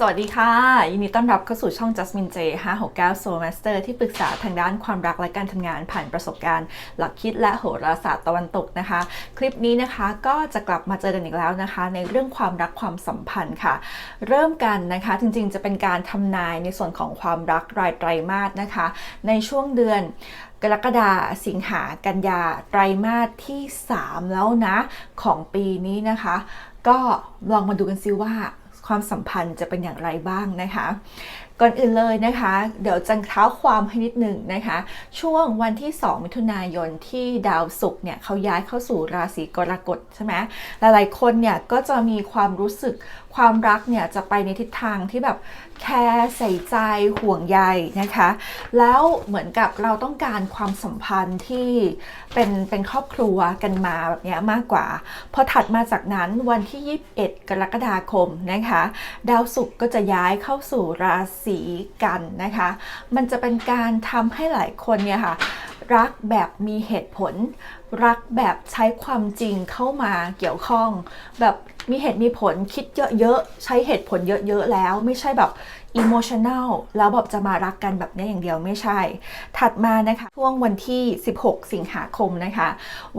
สวัสดีค่ะ ยินดีต้อนรับเข้าสู่ช่อง Jasmine J 569 Soul Master ที่ปรึกษาทางด้านความรักและการทำงานผ่านประสบการณ์ หลักคิดและโหราศาสตร์ตะวันตกนะคะ คลิปนี้นะคะก็จะกลับมาเจอกันอีกแล้วนะคะ ในเรื่องความรักความสัมพันธ์ค่ะ เริ่มกันนะคะจริงๆจะเป็นการทำนายในส่วนของความรักรายไตรมาสนะคะ ในช่วงเดือนกรกฎาสิงหากันยาไตรมาสที่ 3 แล้วนะ ของปีนี้นะคะ ก็ลองมาดูกันซิว่า ความสัมพันธ์จะเป็นอย่างไรบ้างนะคะ ก่อนอื่นเลยนะคะ เดี๋ยวจังเท้าความให้นิดหนึ่งนะคะ ช่วงวันที่ 2 มิถุนายนที่ดาวศุกร์เนี่ยเขาย้ายเข้าสู่ราศีกรกฎใช่ไหมหลายๆคนเนี่ยก็จะมีความรู้สึกความรักเนี่ยจะไปในทิศทางที่แบบแคร์ใส่ใจห่วงใยนะคะ แล้วเหมือนกับเราต้องการความสัมพันธ์ที่เป็นเป็นครอบครัวกันมาแบบเนี้ยมากกว่า พอถัดมาจากนั้นวันที่ 21 กรกฎาคมนะคะ ดาวศุกร์ก็จะย้ายเข้าสู่ราศีกันนะคะ มันจะเป็นการทำให้หลายคนเนี่ยค่ะ รักแบบมีเหตุผล รักแบบใช้ความจริงเข้ามาเกี่ยวข้อง แบบมีเหตุมีผลคิดเยอะๆ ใช้เหตุผลเยอะๆแล้ว ไม่ใช่แบบ emotional แล้วแบบจะมารักกันแบบนี้อย่างเดียวไม่ใช่ ถัดมานะคะช่วงวันที่ 16 สิงหาคมนะคะ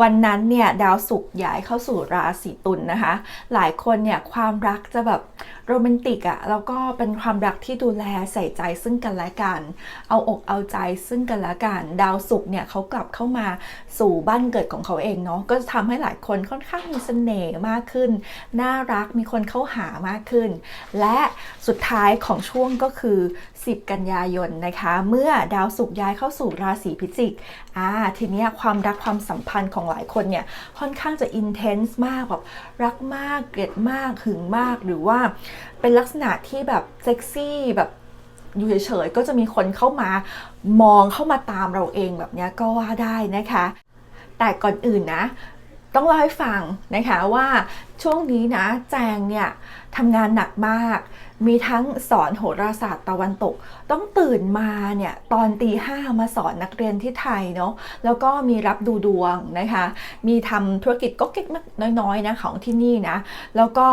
วันนั้นเนี่ยดาวศุกร์ย้ายเข้าสู่ราศีตุลนนะคะ หลายคนเนี่ยความรักจะแบบโรแมนติกอะแล้วก็เป็นความรักที่ดูแลใส่ใจซึ่งกันและกัน เอาอกเอาใจซึ่งกันและกัน ดาวศุกร์เนี่ยเขากลับเข้ามาสู่บ้านเกิดของเขาเองเนาะก็จะทำให้หลายคนค่อนข้างมีเสน่ห์มากขึ้น น่ารักมีคนเข้าหามากขึ้น และสุดท้ายของช่วงก็คือ 10 กันยายนนะคะ เมื่อดาวศุกร์ย้ายเข้าสู่ราศีพิจิกอ่าทีเนี้ยความรักความสัมพันธ์ของหลายคนเนี่ยค่อนข้างจะอินเทนส์มากแบบรักมากเกลียดมากหึงมากหรือว่าเป็นลักษณะที่แบบเซ็กซี่แบบอยู่เฉยๆก็จะมีคนเข้ามามองเข้ามาตามเราเองแบบเนี้ยก็ว่าได้นะคะ แต่ก่อนอื่นนะ ต้องเล่าให้ฟังนะคะว่าช่วงนี้นะแจงเนี่ยทำงานหนักมาก มีทั้งสอนโหราศาสตร์ตะวันตก ต้องตื่นมาเนี่ยตอนตีห้ามาสอนนักเรียนที่ไทยเนาะแล้วก็มีรับดูดวงนะคะ มีทำธุรกิจก็เก๊กน้อยๆนะของที่นี่นะ แล้วก็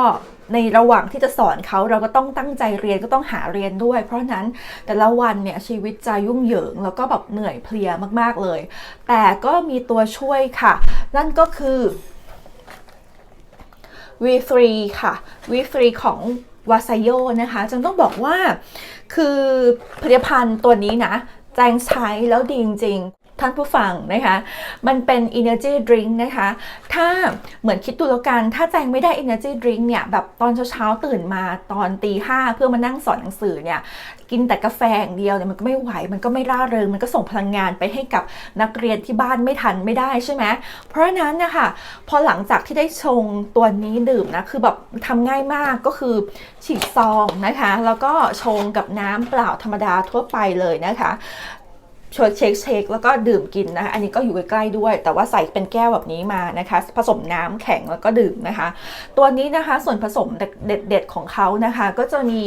ในระหว่างที่จะสอนเขาเราก็ต้องตั้งใจเรียนก็ต้องหาเรียนด้วย เพราะฉะนั้นแต่ละวันเนี่ยชีวิตจะยุ่งเหยิง แล้วก็แบบเหนื่อยเพลียมากๆเลย แต่ก็มีตัวช่วยค่ะ นั่นก็คือ V3 ค่ะ V3 ของ วาไซโยนะคะจึงต้องบอกว่าคือผลิตภัณฑ์ตัวนี้นะแจงใช้แล้วดีจริง ท่านผู้ฟังนะคะ มันเป็น energy drink นะคะ ถ้าเหมือนคิดดูแล้วกัน ถ้าแจงไม่ได้ energy drink เนี่ย แบบตอนเช้าๆ ตื่นมาตอนตีห้าเพื่อมานั่งสอนหนังสือเนี่ย กินแต่กาแฟอย่างเดียวเนี่ยมันก็ไม่ไหว มันก็ไม่ร่าเริง มันก็ส่งพลังงานไปให้กับนักเรียนที่บ้านไม่ทันไม่ได้ใช่ไหม เพราะนั้นนะคะพอหลังจากที่ได้ชงตัวนี้ดื่มนะ คือแบบทำง่ายมากก็คือฉีกซองนะคะ แล้วก็ชงกับน้ำเปล่าธรรมดาทั่วไปเลยนะคะ ชเช็คเช็คแล้วก็ดื่มกินนะคะอันนี้ก็อยู่ใกล้ๆด้วย แต่ว่าใส่เป็นแก้วแบบนี้มานะคะ ผสมน้ำแข็งแล้วก็ดื่มนะคะ ตัวนี้นะคะส่วนผสมเด็ดๆของเขานะคะ ก็จะมี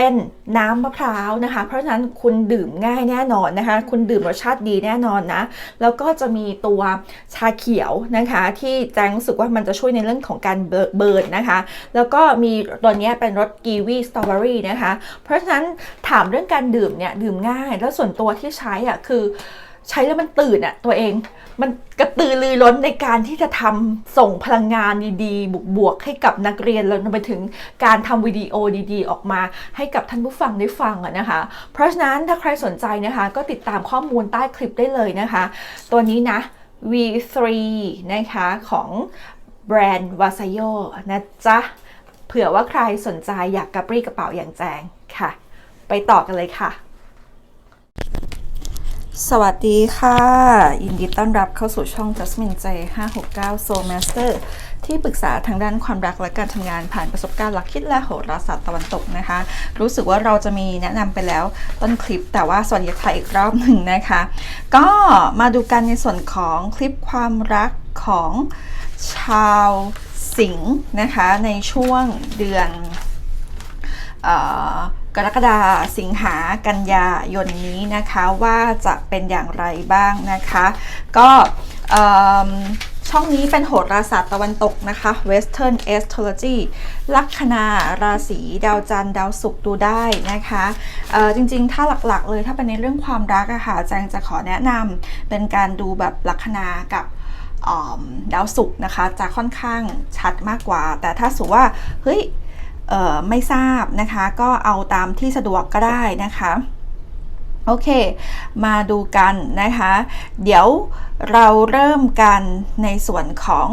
เป็นน้ำมะพร้าวนะคะ เพราะฉะนั้นคุณดื่มง่ายแน่นอนนะคะ คุณดื่มรสชาติดีแน่นอนนะ แล้วก็จะมีตัวชาเขียวนะคะ ที่แจ้งรู้สึกว่ามันจะช่วยในเรื่องของการเบิร์นนะคะ แล้วก็มีตัวนี้เป็นรสกีวีสตรอเบอรี่นะคะ เพราะฉะนั้นถามเรื่องการดื่มเนี่ยดื่มง่าย แล้วส่วนตัวที่ใช้อะคือ ใช้แล้วมันตื่นอะตัวเอง มันกระตือรือร้นในการที่จะทำส่งพลังงานดีๆ บวกๆให้กับนักเรียนแล้วไปถึงการทำวิดีโอดีๆ ออกมา ให้กับท่านผู้ฟังได้ฟังอะนะคะ เพราะฉะนั้นถ้าใครสนใจนะคะ ก็ติดตามข้อมูลใต้คลิปได้เลยนะคะ ตัวนี้นะ V3 นะคะของแบรนด์วาซโยนะจ๊ะ เผื่อว่าใครสนใจอยากกระปรี้กระเป๋าอย่างแจงค่ะ ไปต่อกันเลยค่ะ สวัสดีค่ะ ยินดีต้อนรับเข้าสู่ช่อง Jasmine J 569 Soul Master ที่ปรึกษาทางด้านความรักและการทำงานผ่านประสบการณ์หลักคิดและโหราศาสตร์ตะวันตกนะคะ รู้สึกว่าเราจะมีแนะนำไปแล้วต้นคลิป แต่ว่าสวัสดีค่ะอีกรอบหนึ่งนะคะ ก็มาดูกันในส่วนของคลิปความรักของชาวสิงห์นะคะ ในช่วงเดือนออ กรกฎาสิงหากันยายนนี้นะคะว่าจะเป็นอย่างไรบ้างนะคะ ก็ช่องนี้เป็นโหราศาสตร์ตะวันตกนะคะ Western Astrology ลัคนาราศีดาวจันทร์ดาวศุกร์ดูได้นะคะจริงๆ ถ้าหลักๆ เลยถ้าเป็นในเรื่องความรักอะค่ะแจงจะขอแนะนำเป็นการดูแบบลัคนากับดาวศุกร์นะคะ จะค่อนข้างชัดมากกว่า แต่ถ้าสูว่าเฮ้ย ไม่ทราบนะคะ ก็เอาตามที่สะดวกก็ได้นะคะ โอเค มาดูกันนะคะ เดี๋ยวเราเริ่มกันในส่วนของ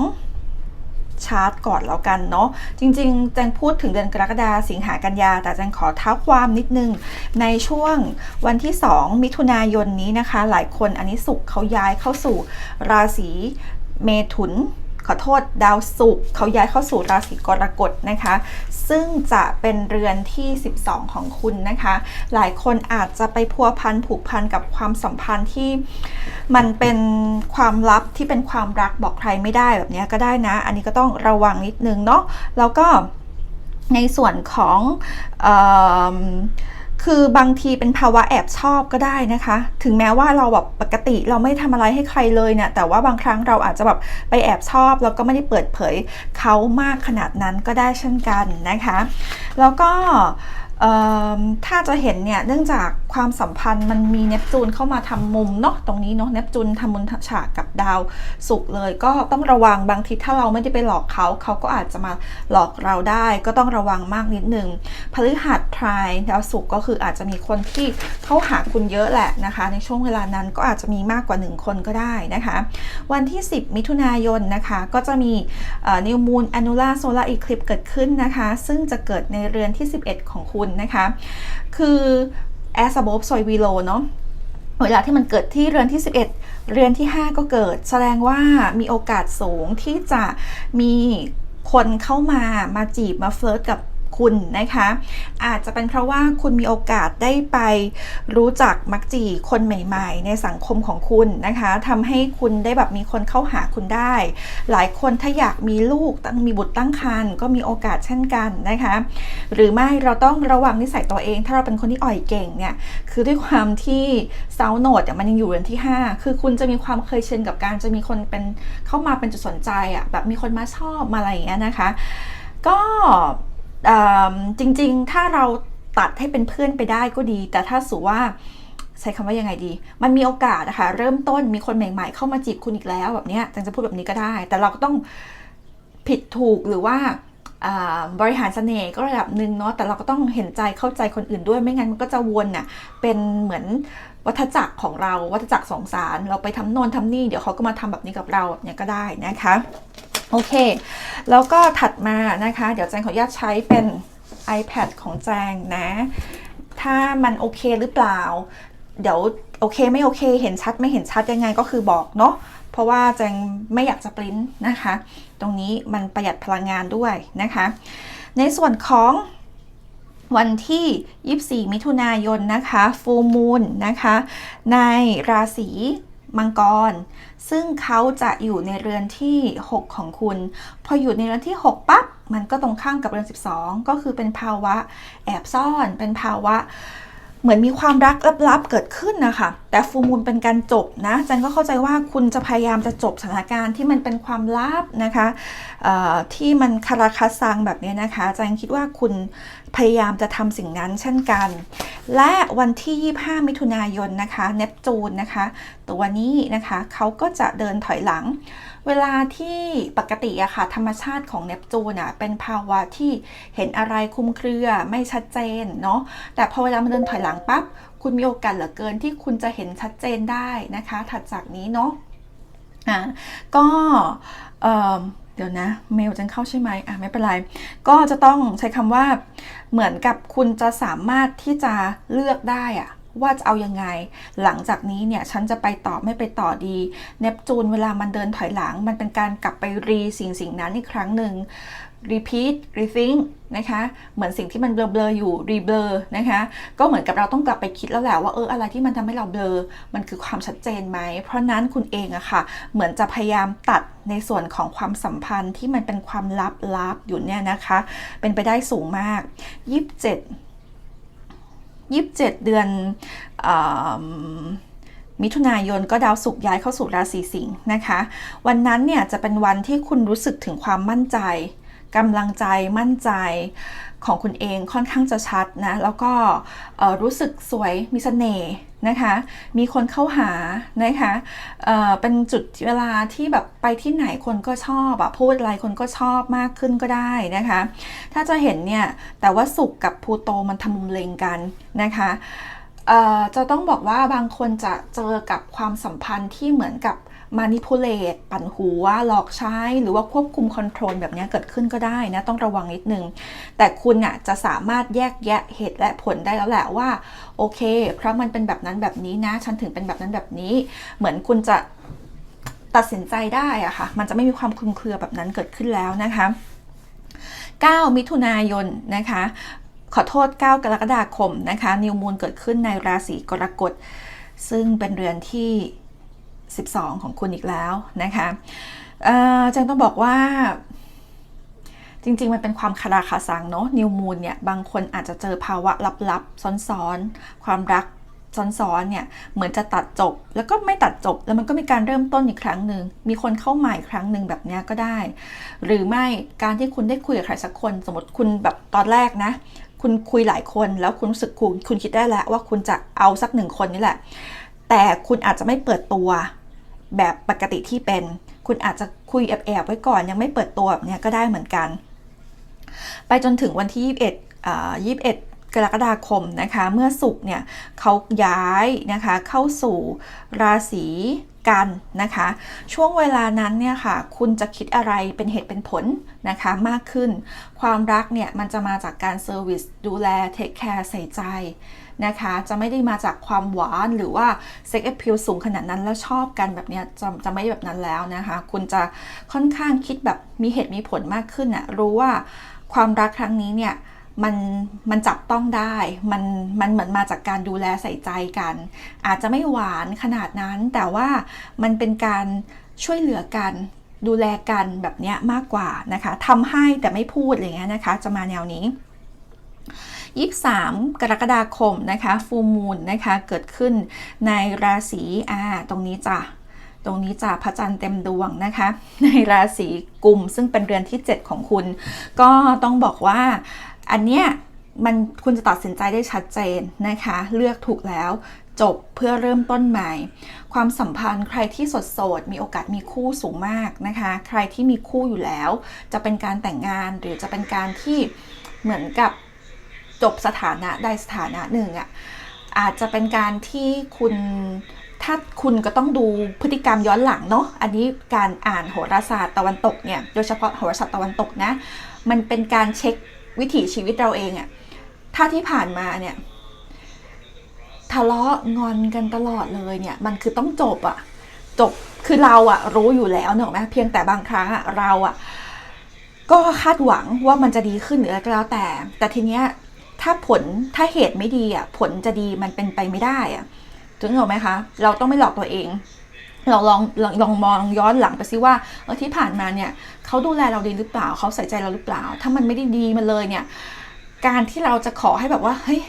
ชาร์ตก่อนแล้วกันเนาะจริงๆแจงพูดถึงเดือนกรกฎาสิงหากันยา แต่แจงขอเท้าความนิดนึง ในช่วงวันที่ 2 มิถุนายนนี้นะคะ หลายคนอันนี้สุกเขาย้ายเข้าสู่ราศีเมถุน ขอโทษดาวศุกร์เขาย้ายเข้าสู่ราศีกรกฎนะคะ ซึ่งจะเป็นเรือนที่ 12 ของคุณนะคะ หลายคนอาจจะไปพัวพันผูกพันกับความสัมพันธ์ที่มันเป็นความลับที่เป็นความรักบอกใครไม่ได้แบบนี้ก็ได้นะ อันนี้ก็ต้องระวังนิดนึงเนาะแล้วก็ในส่วนของออ คือบางทีเป็นภาวะแอบชอบก็ได้นะคะ ถึงแม้ว่าเราแบบปกติเราไม่ทำอะไรให้ใครเลยเนี่ย แต่ว่าบางครั้งเราอาจจะแบบไปแอบชอบ แล้วก็ไม่ได้เปิดเผยเขามากขนาดนั้นก็ได้เช่นกันนะคะ แล้วก็ถ้าจะเห็นเนี่ย เนื่องจาก ความสัมพันธ์มันมีเนปจูนเข้ามาทำมุมเนาะตรงนี้เนาะเนปจูนทำมุมฉากกับดาวศุกเลย ก็ต้องระวังบางทีถ้าเราไม่ได้ไปหลอกเขาเขาก็อาจจะมาหลอกเราได้ ก็ต้องระวังมากนิดนึงพฤหัสทรายดาวศุกก็คืออาจจะมีคนที่เข้าหาคุณเยอะแหละนะคะ ในช่วงเวลานั้นก็อาจจะมีมากกว่า 1 คนก็ได้นะคะ วันที่ 10 มิถุนายนนะคะก็จะมีนิวมูนอนูล่าโซลาอีคลิปเกิดขึ้นนะคะ ซึ่งจะเกิดในเรือนที่ 11 ของคุณนะคะ คือ as above so below เนาะเวลาที่มันเกิดที่เรือนที่ 11 เรือนที่ 5 ก็เกิด แสดงว่ามีโอกาสสูงที่จะมีคนเข้ามามาจีบมาเฟิร์สกับ คุณนะคะ อาจจะเป็นเพราะว่าคุณมีโอกาสได้ไปรู้จักมักจีคนใหม่ ๆ ในสังคมของคุณนะคะทำให้คุณได้แบบมีคนเข้าหาคุณได้ หลายคนถ้าอยากมีลูกตั้งมีบุตรตั้งครรภ์ก็มีโอกาสเช่นกันนะคะ หรือไม่เราต้องระวังนิสัยตัวเอง ถ้าเราเป็นคนที่อ่อยเก่งเนี่ยคือด้วยความที่เซาโนดมันยังอยู่เรือนที่ 5 คือคุณจะมีความเคยชินกับการจะมีคนเป็นเข้ามาเป็นจุดสนใจอะ่ะแบบมีคนมาชอบมาอะไรอย่างเงี้ยนะคะ ก็ จริงๆ ถ้าเราตัดให้เป็นเพื่อนไปได้ก็ดี แต่ถ้าสูว่าใช้คำว่ายังไงดี มันมีโอกาสนะคะเริ่มต้นมีคนใหม่ ๆ เข้ามาจีบคุณอีกแล้วแบบนี้จังจะพูดแบบนี้ก็ได้ แต่เราก็ต้องผิดถูกหรือว่าบริหารเสน่ห์ก็ระดับหนึ่งเนาะแต่เราก็ต้องเห็นใจเข้าใจคนอื่นด้วยไม่งั้นมันก็จะวนน่ะเป็นเหมือนวัฏจักรของเราวัฏจักรสงสาร เราไปทำโน่นทำนี่เดี๋ยวเขาก็มาทำแบบนี้กับเราแบบนี้ก็ได้นะคะ โอเค แล้วก็ถัดมานะคะ เดี๋ยวแจงขออนุญาตใช้เป็น iPad ของแจงนะ ถ้ามันโอเคหรือเปล่า เดี๋ยวโอเคไม่โอเค เห็นชัดไม่เห็นชัดยังไงก็คือบอกเนาะ เพราะว่าแจงไม่อยากจะปริ้นนะคะ ตรงนี้มันประหยัดพลังงานด้วยนะคะ ในส่วนของวันที่ 24 มิถุนายนนะคะ ฟูมูลนะคะ ในราศี มังกร ซึ่งเขาจะอยู่ในเรือนที่ 6 ของคุณ พออยู่ในเรือนที่ 6ปั๊บมันก็ตรงข้ามกับเรือน 12 ก็คือเป็นภาวะแอบซ่อนเป็นภาวะ เหมือนมีความรักลับๆเกิดขึ้นนะคะ แต่ฟูมูลเป็นการจบนะจันก็เข้าใจว่าคุณจะพยายามจะจบสถานการณ์ที่มันเป็นความลับนะคะที่มันคาราคาซังแบบนี้นะคะจันคิดว่าคุณพยายามจะทำสิ่งนั้นเช่นกัน และวันที่ 25 มิถุนายนนะคะเนปจูนนะคะ ตัวนี้นะคะเขาก็จะเดินถอยหลัง เวลาที่ปกติอะค่ะ ธรรมชาติของเนปจูนอะเป็นภาวะที่เห็นอะไรคุมเครือไม่ชัดเจนเนาะแต่พอเวลามันเดินถอยหลังปั๊บคุณมีโอกาสเหลือเกินที่คุณจะเห็นชัดเจนได้นะคะ ถัดจากนี้เนาะอะก็เดี๋ยวนะ เมลจะเข้าใช่ไหมอะไม่เป็นไร ก็จะต้องใช้คำว่าเหมือนกับคุณจะสามารถที่จะเลือกได้อะ ว่าจะเอายังไง หลังจากนี้เนี่ยฉันจะไปต่อไม่ไปต่อดี เนปจูนเวลามันเดินถอยหลัง มันเป็นการกลับไปรีสิ่งสิ่งนั้นอีกครั้งหนึ่ง repeat rethink นะคะ เหมือนสิ่งที่มันเบลอๆอยู่ reblur นะคะ ก็เหมือนกับเราต้องกลับไปคิดแล้วแหละว่าเอออะไรที่มันทำให้เราเบลอ มันคือความชัดเจนไหม เพราะนั้นคุณเองอะค่ะ เหมือนจะพยายามตัดในส่วนของความสัมพันธ์ที่มันเป็นความลับๆอยู่เนี่ยนะคะ เป็นไปได้สูงมาก 27 27 เดือนมิถุนายนก็ดาวศุกร์ย้ายเข้าสู่ราศีสิงห์นะคะ วันนั้นเนี่ยจะเป็นวันที่คุณรู้สึกถึงความมั่นใจกำลังใจมั่นใจ ของคุณเองค่อนข้างจะชัดนะ แล้วก็รู้สึกสวยมีเสน่ห์นะคะ มีคนเข้าหานะคะเเป็นจุดเวลาที่แบบไปที่ไหนคนก็ชอบอะพูดอะไรคนก็ชอบมากขึ้นก็ได้นะคะ ถ้าจะเห็นเนี่ย แต่ว่าสุกกับพูโตมันทำมุมเลงกันนะคะจะต้องบอกว่าบางคนจะเจอกับความสัมพันธ์ที่เหมือนกับ มานิ p u l a t e ปั่นหัวหลอกใช้ หรือว่าควบคุมคอนโทรลแบบนี้เกิดขึ้นก็ได้นะ ต้องระวังนิดนึง แต่คุณอะจะสามารถแยกแยะเหตุและผลได้แล้วแหละว่า โอเค เพราะมันเป็นแบบนั้นแบบนี้นะ ฉันถึงเป็นแบบนั้นแบบนี้ เหมือนคุณจะตัดสินใจได้อะค่ะ มันจะไม่มีความคลุมเครือแบบนั้นเกิดขึ้นแล้วนะคะ 9 มิถุนายนนะคะ ขอโทษ 9 กรกฎาคมนะคะ นิวมูลเกิดขึ้นในราศีกรกฎ ซึ่งเป็นเรือนที่ 12 ของคุณอีกแล้วนะคะเจังต้องบอกว่าจริง ๆ มันเป็นความคาราคาซังเนาะนิวมูลเนี่ยบางคนอาจจะเจอภาวะลับๆ ซ้อนๆ ความรักซ้อนๆเนี่ยเหมือนจะตัดจบ แล้วก็ไม่ตัดจบแล้วมันก็มีการเริ่มต้นอีกครั้งหนึ่งมีคนเข้ามาอีกครั้งหนึ่งแบบเนี้ยก็ได้ หรือไม่การที่คุณได้คุยกับใครสักคน สมมติคุณแบบตอนแรกนะ คุณคุยหลายคนแล้วคุณรู้สึกคุณคุณคิดได้แล้วว่าคุณจะเอาสักหนึ่งคนนี่แหละ แต่คุณอาจจะไม่เปิดตัวแบบปกติที่เป็น คุณอาจจะคุยแอบๆไว้ก่อนยังไม่เปิดตัวแบบนี้ก็ได้เหมือนกัน ไปจนถึงวันที่ 21อ่า21 กรกฎาคมนะคะ เมื่อสุกเนี่ยเขาย้ายนะคะเข้าสู่ราศีกันนะคะ ช่วงเวลานั้นเนี่ยค่ะ คุณจะคิดอะไรเป็นเหตุเป็นผลนะคะมากขึ้น ความรักเนี่ยมันจะมาจากการเซอร์วิสดูแลเทคแคร์ใส่ใจ นะคะ จะไม่ได้มาจากความหวานหรือว่าเซ็ก a อ e พิลสูงขนาดนั้นแล้วชอบกันแบบนี้จะจะไม่แบบนั้นแล้วนะคะ คุณจะค่อนข้างคิดแบบมีเหตุมีผลมากขึ้นอะรู้ว่าความรักครั้งนี้เนี่ยมันมันจับต้องได้ มันมันเหมือนมาจากการดูแลใส่ใจกัน อาจจะไม่หวานขนาดนั้น แต่ว่ามันเป็นการช่วยเหลือกันดูแลกันแบบนี้มากกว่านะคะทำให้แต่ไม่พูดอะไรเงี้ยนะคะ จะมาแนวนี้ 23 กรกฎาคมนะคะฟูมูลนะคะเกิดขึ้นในราศีอาตรงนี้จ้ะตรงนี้จะพระจันทร์เต็มดวงนะคะ ในราศีกุมซึ่งเป็นเรือนที่ 7 ของคุณ ก็ต้องบอกว่าอันเนี้ยมันคุณจะตัดสินใจได้ชัดเจนนะคะ เลือกถูกแล้วจบเพื่อเริ่มต้นใหม่ ความสัมพันธ์ใครที่สดโสดมีโอกาสมีคู่สูงมากนะคะ ใครที่มีคู่อยู่แล้ว จะเป็นการแต่งงานหรือจะเป็นการที่เหมือนกับ จบสถานะใดสถานะหนึ่งอะ่ะอาจจะเป็นการที่คุณถ้าคุณก็ต้องดูพฤติกรรมย้อนหลังเนาะอันนี้การอ่านโหราศาสตร์ตะวันตกเนี่ยโดยเฉพาะโหราศาสตร์ตะวันตกนะ มันเป็นการเช็ควิถีชีวิตเราเองอะถ้าที่ผ่านมาเนี่ยทะเลาะงอนกันตลอดเลยเนี่ย มันคือต้องจบอะจบคือเราอะรู้อยู่แล้วเนอะไหมเพียงแต่บางครั้งอะเราอะก็คาดหวังว่ามันจะดีขึ้นหรืออะไรก็แล้วแต่ แต่ทีเนี้ย ถ้าผลถ้าเหตุไม่ดีอะผลจะดีมันเป็นไปไม่ได้อะถึงเหรอไหมคะ เราต้องไม่หลอกตัวเอง เราลองลองลองมองย้อนหลังไปซิว่าเออที่ผ่านมาเนี่ยเขาดูแลเราดีหรือเปล่าเขาใส่ใจเราหรือเปล่า ถ้ามันไม่ได้ดีมาเลยเนี่ย การที่เราจะขอให้แบบว่าเฮ้ย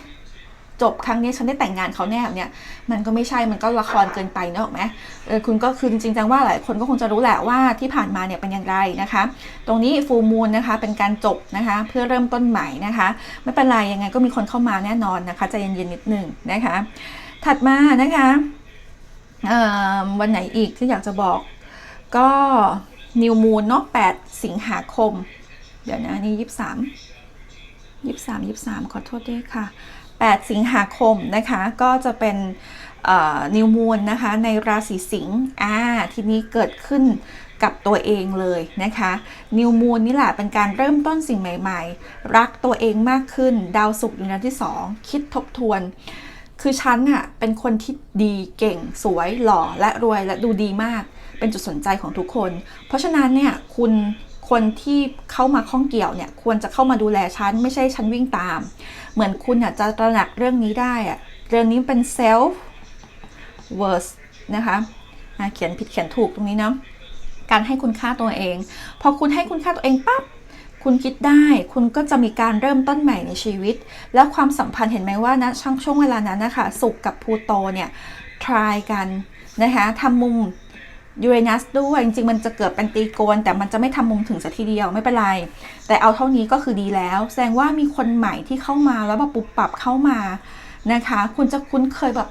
จบครั้งนี้ฉันได้แต่งงานเขาแน่เนี่ยมันก็ไม่ใช่มันก็ละครเกินไปเนอะไหมเออคุณก็คือจริงจังว่าหลายคนก็คงจะรู้แหละว่าที่ผ่านมาเนี่ยเป็นอย่างไรนะคะ ตรงนี้ฟูมูลนะคะเป็นการจบนะคะ เพื่อเริ่มต้นใหม่นะคะ ไม่เป็นไรยังไงก็มีคนเข้ามาแน่นอนนะคะใจเย็นๆนิดนึงนะคะ ถัดมานะคะวันไหนอีกที่อยากจะบอกก็นิวมูลเนาะ8สิงหาคม เดี๋ยวนะนี่ยี่สามยี่สามยี่สามขอโทษด้วยค่ะ 8 สิงหาคมนะคะก็จะเป็นนิวมูลนะคะในราศีสิงห์อ่าทีนี้เกิดขึ้นกับตัวเองเลยนะคะนิวมูลนี่แหละเป็นการเริ่มต้นสิ่งใหม่ ๆ รักตัวเองมากขึ้น ดาวศุกร์อยู่ในที่ 2 คิดทบทวน คือฉันอะเป็นคนที่ดีเก่งสวยหล่อและรวยและดูดีมาก เป็นจุดสนใจของทุกคน เพราะฉะนั้นเนี่ยคุณ คนที่เข้ามาข้องเกี่ยวเนี่ยควรจะเข้ามาดูแลฉัน ไม่ใช่ฉันวิ่งตาม เหมือนคุณอะจะตระหนักเรื่องนี้ได้อะเรื่องนี้เป็น self worth นะคะเขียนผิดเขียนถูกตรงนี้เนาะการให้คุณค่าตัวเอง พอคุณให้คุณค่าตัวเองปั๊บคุณคิดได้คุณก็จะมีการเริ่มต้นใหม่ในชีวิต แล้วความสัมพันธ์เห็นไหมว่านะช่วงช่วงเวลานั้นนะคะสุกกับพูโตเนี่ยเ try กันนะคะทำมุม ยูเรนัสด้วยจริงๆ มันจะเกิดเป็นตีโกน แต่มันจะไม่ทำมุมถึงสักทีเดียวไม่เป็นไร แต่เอาเท่านี้ก็คือดีแล้ว แสดงว่ามีคนใหม่ที่เข้ามาแล้วมาปรับปรับเข้ามานะคะ คุณจะคุ้นเคยแบบ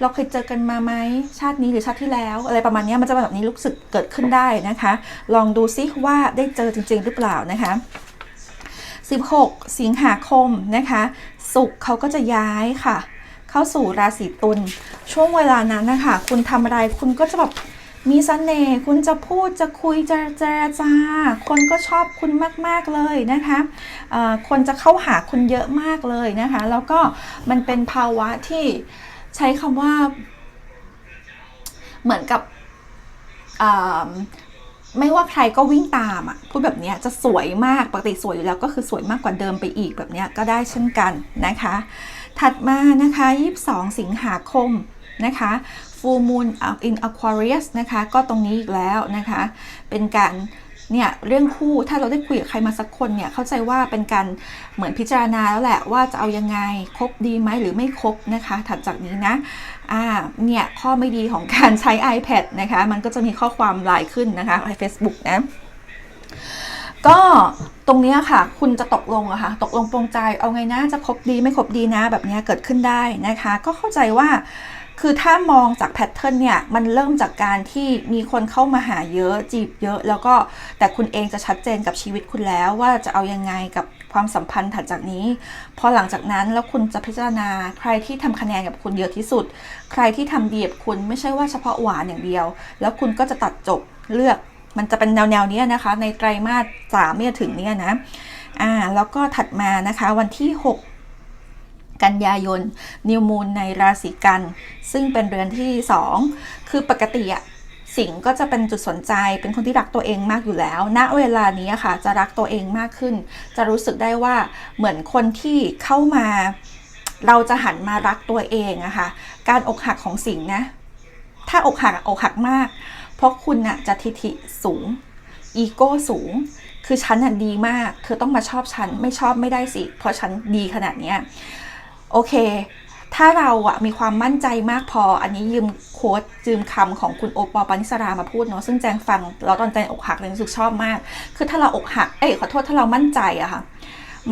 เราเคยเจอกันมาไหมชาตินี้หรือชาติที่แล้ว อะไรประมาณนี้มันจะแบบนี้รู้สึกเกิดขึ้นได้นะคะ ลองดูซิว่าได้เจอจริง ๆ หรือเปล่านะคะ 16 สิงหาคมนะคะ สุกร์เขาก็จะย้ายค่ะ เข้าสู่ราศีตุลช่วงเวลานั้นนะคะคุณทำอะไรคุณก็จะแบบมีเสน่ห์คุณจะพูดจะคุยจะเจรจา คนก็ชอบคุณมาก ๆ เลยนะคะคนจะเข้าหาคุณเยอะมากเลยนะคะ แล้วก็มันเป็นภาวะที่ใช้คำว่า เหมือนกับไม่ว่าใครก็วิ่งตามอะพูดแบบนี้จะสวยมากปกติสวยอยู่แล้วก็คือสวยมากกว่าเดิมไปอีกแบบนี้ก็ได้เช่นกันนะคะ ถัดมานะคะ 22 สิงหาคมนะคะ full moon in Aquarius นะคะก็ตรงนี้อีกแล้วนะคะ เป็นการเนี่ยเรื่องคู่ถ้าเราได้คุยกับใครมาสักคนเนี่ยเข้าใจว่าเป็นการเหมือนพิจารณาแล้วแหละว่าจะเอายังไงคบดีไหมหรือไม่คบนะคะถัดจากนี้นะอ่าเนี่ยข้อไม่ดีของการใช้ iPad นะคะ มันก็จะมีข้อความลายขึ้นนะคะใน Facebook นะ ก็ตรงนี้ค่ะ คุณจะตกลงอะค่ะ ตกลงปรงใจ เอาไงนะ จะคบดีไม่คบดีนะ แบบนี้เกิดขึ้นได้นะคะ ก็เข้าใจว่า คือถ้ามองจากแพทเทิร์นเนี่ย มันเริ่มจากการที่มีคนเข้ามาหาเยอะ จีบเยอะ แล้วก็ แต่คุณเองจะชัดเจนกับชีวิตคุณแล้วว่าจะเอายังไงกับความสัมพันธ์ถัดจากนี้ พอหลังจากนั้นแล้วคุณจะพิจารณาใครที่ทำคะแนนกับคุณเยอะที่สุด ใครที่ทำดีกับคุณไม่ใช่ว่าเฉพาะหวานอย่างเดียว แล้วคุณก็จะตัดจบเลือก มันจะเป็นแนวแนวๆนี้นะคะ ในไตรมาสสามเนี่ยถึงเนี่ยนะอ่าแล้วก็ถัดมานะคะวันที่ 6กันยายนนิวมูนในราศีกัน ซึ่งเป็นเรือนที่ 2 คือปกติอะสิงห์ก็จะเป็นจุดสนใจเป็นคนที่รักตัวเองมากอยู่แล้ว ณเวลานี้ค่ะ จะรักตัวเองมากขึ้น จะรู้สึกได้ว่าเหมือนคนที่เข้ามา เราจะหันมารักตัวเองอะค่ะ การอกหักของสิงห์นะ ถ้าอกหักอกหักมาก เพราะคุณน่ะจะทิฐิสูง อีโก้สูง คือฉันน่ะดีมาก เธอต้องมาชอบฉัน ไม่ชอบไม่ได้สิ เพราะฉันดีขนาดเนี้ย โอเค ถ้าเราอะมีความมั่นใจมากพอ อันนี้ยืมโค้ดยืมคำของคุณโอปอล์ปานิสรามาพูดเนาะ ซึ่งแจงฟังแล้วตอนแจงอกหักเลยรู้สึกชอบมาก คือถ้าเราอกหัก เอ้ยขอโทษถ้าเรามั่นใจอะค่ะ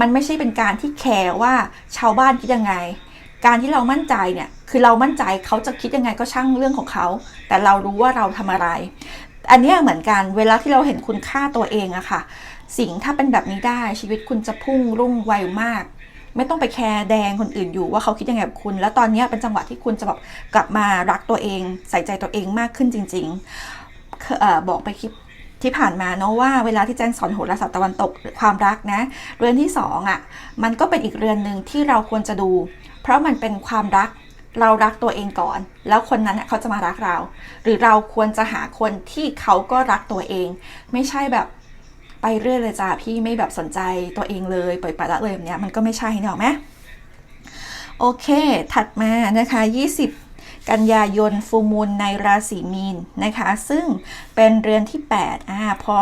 มันไม่ใช่เป็นการที่แคร์ว่าชาวบ้านคิดยังไง การที่เรามั่นใจเนี่ยคือเรามั่นใจเขาจะคิดยังไงก็ช่างเรื่องของเขา แต่เรารู้ว่าเราทำอะไร อันนี้เหมือนกันเวลาที่เราเห็นคุณค่าตัวเองอะค่ะ สิ่งถ้าเป็นแบบนี้ได้ชีวิตคุณจะพุ่งรุ่งไวมาก ไม่ต้องไปแคร์แดงคนอื่นอยู่ว่าเขาคิดยังไงกับคุณ แล้วตอนนี้เป็นจังหวะที่คุณจะแบบกลับมารักตัวเอง ใส่ใจตัวเองมากขึ้นจริงๆอบอกไปคลิปที่ผ่านมาเนาะว่าเวลาที่แจ้งสอนโหราศาสตร์ตะวันตกความรักนะ เรือนที่สองอะ่ะมันก็เป็นอีกเรือนหนึ่งที่เราควรจะดู เพราะมันเป็นความรักเรารักตัวเองก่อน แล้วคนนั้นเขาจะมารักเรา หรือเราควรจะหาคนที่เขาก็รักตัวเอง ไม่ใช่แบบไปเรื่อยเลยจ้าพี่ไม่แบบสนใจตัวเองเลยปล่อยปละละเลยแบบเนี้ยมันก็ไม่ใช่เนอะไหมโอเค ถัดมานะคะ 20 กันยายนฟูมูลในราศีมีนนะคะ ซึ่งเป็นเรือนที่8อ่าพอ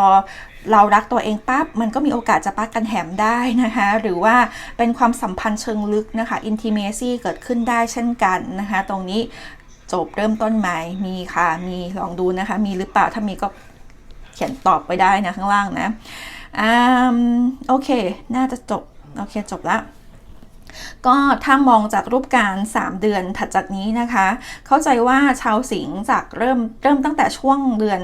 เรารักตัวเองปั๊บมันก็มีโอกาสจะปักกันแหมได้นะคะ หรือว่าเป็นความสัมพันธ์เชิงลึกนะคะ intimacy เกิดขึ้นได้เช่นกันนะคะ ตรงนี้จบเริ่มต้นใหม่มีค่ะ มีลองดูนะคะ มีหรือเปล่าถ้ามีก็เขียนตอบไปได้นะข้างล่างนะอ่าโอเค น่าจะจบ โอเคจบละ ก็ถ้ามองจากรูปการ 3 เดือนถัดจากนี้นะคะ เข้าใจว่าชาวสิงห์จากเริ่มเริ่มตั้งแต่ช่วงเดือน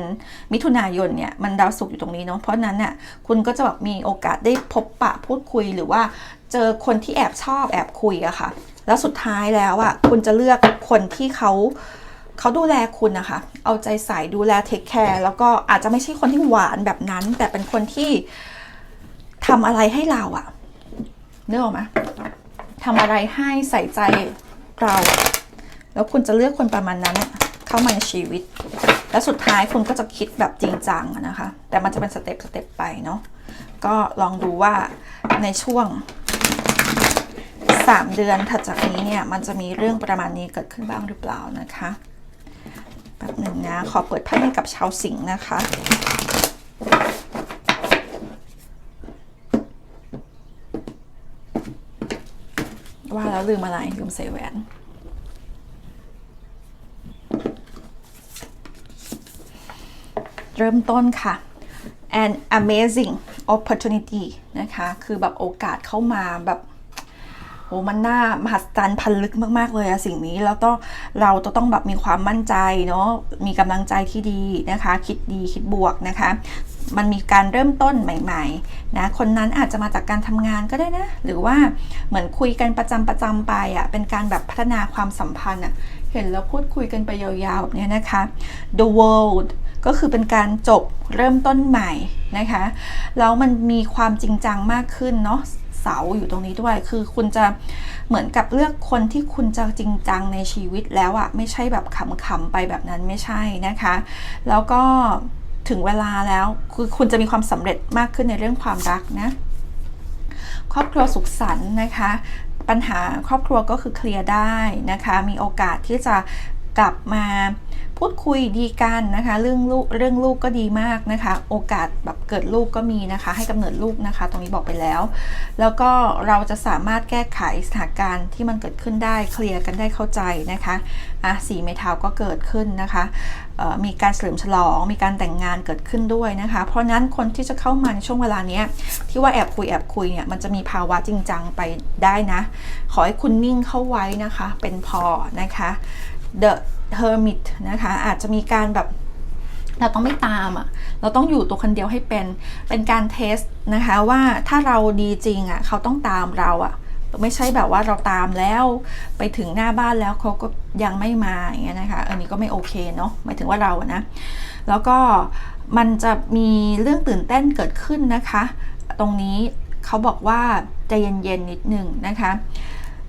มิถุนายนเนี่ยมันดาวศุกร์อยู่ตรงนี้เนาะเพราะนั้นเนี่ยคุณก็จะแบบมีโอกาสได้พบปะพูดคุยหรือว่าเจอคนที่แอบชอบแอบคุยอะค่ะ แล้วสุดท้ายแล้วอะคุณจะเลือกคนที่เขาเขาดูแลคุณนะคะ เอาใจใส่ดูแลเทคแคร์แล้วก็อาจจะไม่ใช่คนที่หวานแบบนั้น แต่เป็นคนที่ทำอะไรให้เราอะนึกออกไหม ทำอะไรให้ใส่ใจเรา แล้วคุณจะเลือกคนประมาณนั้นเข้ามาในชีวิต แล้วสุดท้ายคุณก็จะคิดแบบจริงจังนะคะ แต่มันจะเป็นสเต็ปสเต็ปไปเนาะก็ลองดูว่าในช่วง 3 เดือนถัดจากนี้เนี่ย มันจะมีเรื่องประมาณนี้เกิดขึ้นบ้างหรือเปล่านะคะแป๊บหนึ่งนะ ขอเปิดไพ่ให้กับชาวสิงห์นะคะ ว่าแล้วลืมอะไรลืมใส่แหวนเริ่มต้นค่ะ an amazing opportunity นะคะ คือแบบโอกาสเข้ามาแบบโหมันน่ามหัศจรรย์พันลึกมาก ๆ เลยอะสิ่งนี้ แล้วต้องเราจะต้องแบบมีความมั่นใจเนาะมีกำลังใจที่ดีนะคะ คิดดีคิดบวกนะคะ มันมีการเริ่มต้นใหม่ๆนะคนนั้นอาจจะมาจากการทำงานก็ได้นะ หรือว่าเหมือนคุยกันประจำประจำไปอะ่ะเป็นการแบบพัฒนาความสัมพันธ์อะ่ะเห็นแล้วพูดคุยกันไปยาวๆแบบนี้นะคะ the world ก็คือเป็นการจบเริ่มต้นใหม่นะคะแล้วมันมีความจริงจังมากขึ้นเนาะเสาอยู่ตรงนี้ด้วย คือคุณจะเหมือนกับเลือกคนที่คุณจะจริงจังในชีวิตแล้วอะไม่ใช่แบบขำๆไปแบบนั้นไม่ใช่นะคะ แล้วก็ ถึงเวลาแล้วคือคุณจะมีความสำเร็จมากขึ้นในเรื่องความรักนะ ครอบครัวสุขสันต์นะคะ ปัญหาครอบครัวก็คือเคลียร์ได้นะคะ มีโอกาสที่จะกลับมา พูดคุยดีกันนะคะ เรื่องลูกเรื่องลูกก็ดีมากนะคะ โอกาสแบบเกิดลูกก็มีนะคะ ให้กำเนิดลูกนะคะ ตรงนี้บอกไปแล้ว แล้วก็เราจะสามารถแก้ไขสถานการณ์ที่มันเกิดขึ้นได้เคลียร์กันได้เข้าใจนะคะอะสีไม้เท้าก็เกิดขึ้นนะคะมีการเฉลิมฉลอง มีการแต่งงานเกิดขึ้นด้วยนะคะ เพราะฉะนั้นคนที่จะเข้ามาในช่วงเวลาเนี้ยที่ว่าแอบคุยแอบคุยเนี่ยมันจะมีภาวะจริงจังไปได้นะ ขอให้คุณนิ่งเข้าไว้นะคะ เป็นพอนะคะ The Hermit นะคะ อาจจะมีการแบบเราต้องไม่ตามอะ เราต้องอยู่ตัวคนเดียวให้เป็น เป็นการเทสนะคะว่าถ้าเราดีจริงอะเขาต้องตามเราอะ ไม่ใช่แบบว่าเราตามแล้วไปถึงหน้าบ้านแล้วเขาก็ยังไม่มาอย่างเงี้ยนะคะ อันนี้ก็ไม่โอเคเนาะ หมายถึงว่าเราอะนะ แล้วก็มันจะมีเรื่องตื่นเต้นเกิดขึ้นนะคะ ตรงนี้เขาบอกว่าใจเย็นๆนิดหนึ่งนะคะ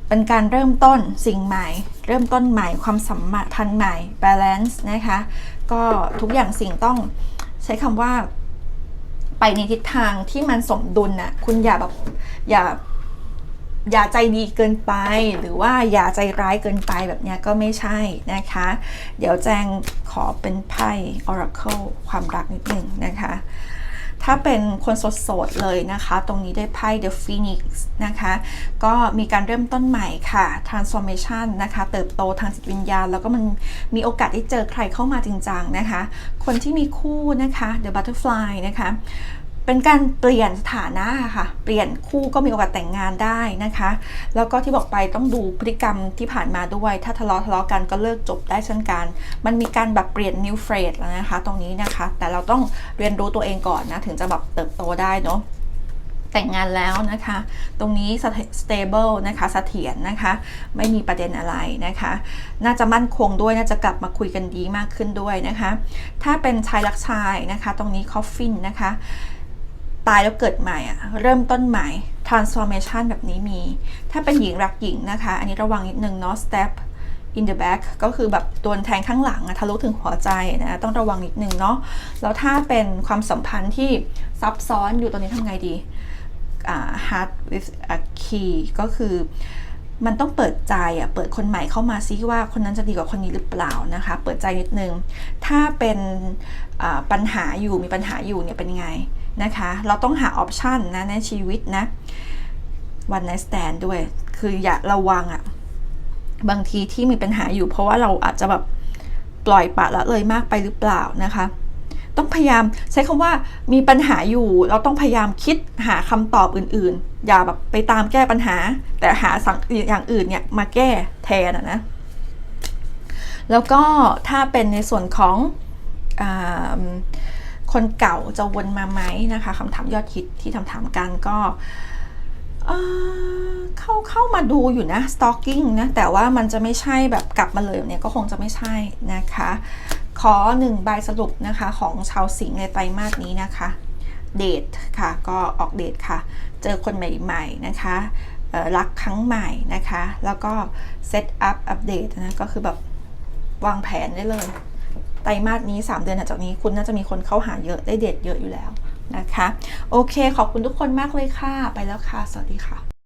เป็นการเริ่มต้นสิ่งใหม่ เริ่มต้นใหม่ความสัมพันธ์ใหม่ balance นะคะ ก็ทุกอย่างสิ่งต้องใช้คำว่า ไปในทิศทางที่มันสมดุลน่ะคุณอย่าแบบอย่าอย่าใจดีเกินไปหรือว่าอย่าใจร้ายเกินไปแบบเนี้ยก็ไม่ใช่นะคะ เดี๋ยวแจงขอเป็นไพ่ Oracle ความรักนิดหนึ่งนะคะ ถ้าเป็นคนสดๆเลยนะคะ ตรงนี้ได้ไพ่ The Phoenix นะคะ ก็มีการเริ่มต้นใหม่ค่ะ transformation นะคะ เติบโตทางจิตวิญญาณ แล้วก็มันมีโอกาสได้เจอใครเข้ามาจริงจังนะคะ คนที่มีคู่นะคะ The Butterfly นะคะ เป็นการเปลี่ยนสถานะค่ะ เปลี่ยนคู่ก็มีโอกาสแต่งงานได้นะคะ แล้วก็ที่บอกไปต้องดูพฤติกรรมที่ผ่านมาด้วย ถ้าทะเลาะทะเลาะกันก็เลิกจบได้เช่นกัน มันมีการแบบเปลี่ยน new phrase แล้วนะคะ ตรงนี้นะคะ แต่เราต้องเรียนรู้ตัวเองก่อนนะ ถึงจะแบบเติบโตได้เนาะแต่งงานแล้วนะคะ ตรงนี้ stable นะคะเสถียรนะคะ ไม่มีประเด็นอะไรนะคะ น่าจะมั่นคงด้วย น่าจะกลับมาคุยกันดีมากขึ้นด้วยนะคะ ถ้าเป็นชายรักชายนะคะ ตรงนี้ coffin นะคะ ตายแล้วเกิดใหม่อะเริ่มต้นใหม่ transformation แบบนี้มี ถ้าเป็นหญิงรักหญิงนะคะ อันนี้ระวังนิดนึงเนาะ step in the back ก็คือแบบโดนแทงข้างหลังอะทะลุถึงหัวใจนะต้องระวังนิดนึงเนาะแล้วถ้าเป็นความสัมพันธ์ที่ซับซ้อนอยู่ตอนนี้ทำไงดี hard with a key ก็คือมันต้องเปิดใจอะเปิดคนใหม่เข้ามาซิว่าคนนั้นจะดีกว่าคนนี้หรือเปล่านะคะ เปิดใจนิดนึง ถ้าเป็นปัญหาอยู่มีปัญหาอยู่เนี่ยเป็นไง นะคะ เราต้องหาออปชันนะในชีวิตนะ one night stand ด้วย คืออย่าระวังอะบางทีที่มีปัญหาอยู่ เพราะว่าเราอาจจะแบบปล่อยปะละเลยมากไปหรือเปล่านะคะ ต้องพยายามใช้คำว่ามีปัญหาอยู่ เราต้องพยายามคิดหาคำตอบอื่น ๆ อย่าแบบไปตามแก้ปัญหา แต่หาสังอย่างอื่นเนี่ยมาแก้แทนนะ แล้วก็ถ้าเป็นในส่วนของอ คนเก่าจะวนมาไหมนะคะคำถามยอดฮิตที่ถามถามกันก็เข้าเข้ามาดูอยู่นะ stalking นะ แต่ว่ามันจะไม่ใช่แบบกลับมาเลยเนี่ยก็คงจะไม่ใช่นะคะ ขอหนึ่งใบสรุปนะคะของชาวสิงห์ในไตรมาสนี้นะคะ เดทค่ะ ก็ออกเดทค่ะ เจอคนใหม่ๆนะคะรักครั้งใหม่นะคะ แล้วก็เซตอัพอัปเดตนะ ก็คือแบบวางแผนได้เลย ตรมาสนี้ 3 เดือนหลังจากนี้คุณน่าจะมีคนเข้าหาเยอะได้เดทเยอะอยู่แล้วนะคะ โอเค ขอบคุณทุกคนมากเลยค่ะ ไปแล้วค่ะ สวัสดีค่ะ